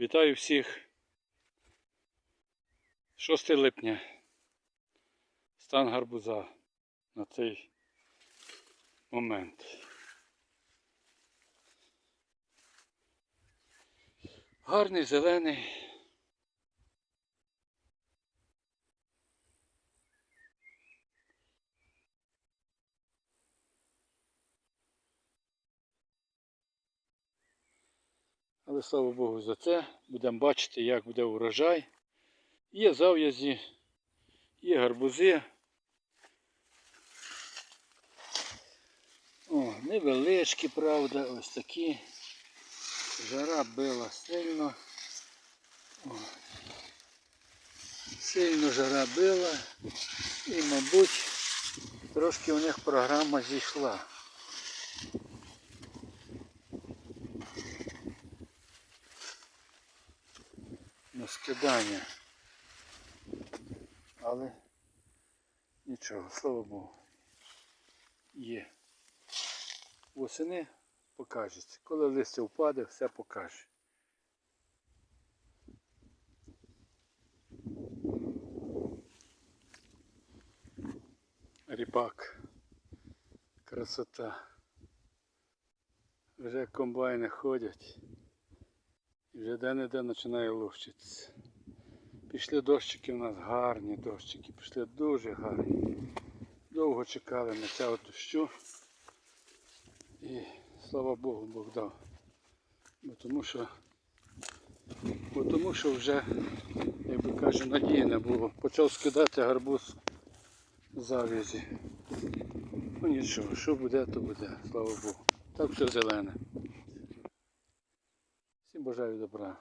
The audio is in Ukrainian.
Вітаю всіх. 6 липня. Стан гарбуза на цей момент. Гарний зелений. Але слава Богу за це. Будемо бачити, як буде урожай. Є зав'язі, є гарбузи. О, невеличкі, правда, ось такі. Жара била сильно. О. Сильно жара била. І, мабуть, трошки у них програма зійшла. На скидання. Але нічого, слава Богу. Є. Восени покажеться. Коли листя впаде, все покаже. Ріпак. Красота. Вже комбайни ходять. Вже де-не-де починає лущитися. Пішли дощики у нас гарні дощики, пішли дуже гарні. Довго чекали на цього дощу. І слава Богу, Бог дав. Бо тому що, бо тому що вже, як би каже, надії не було. Почав скидати гарбуз зав'язі. Ну нічого, що буде, то буде, слава Богу. Так все зелене. Всім бажаю добра.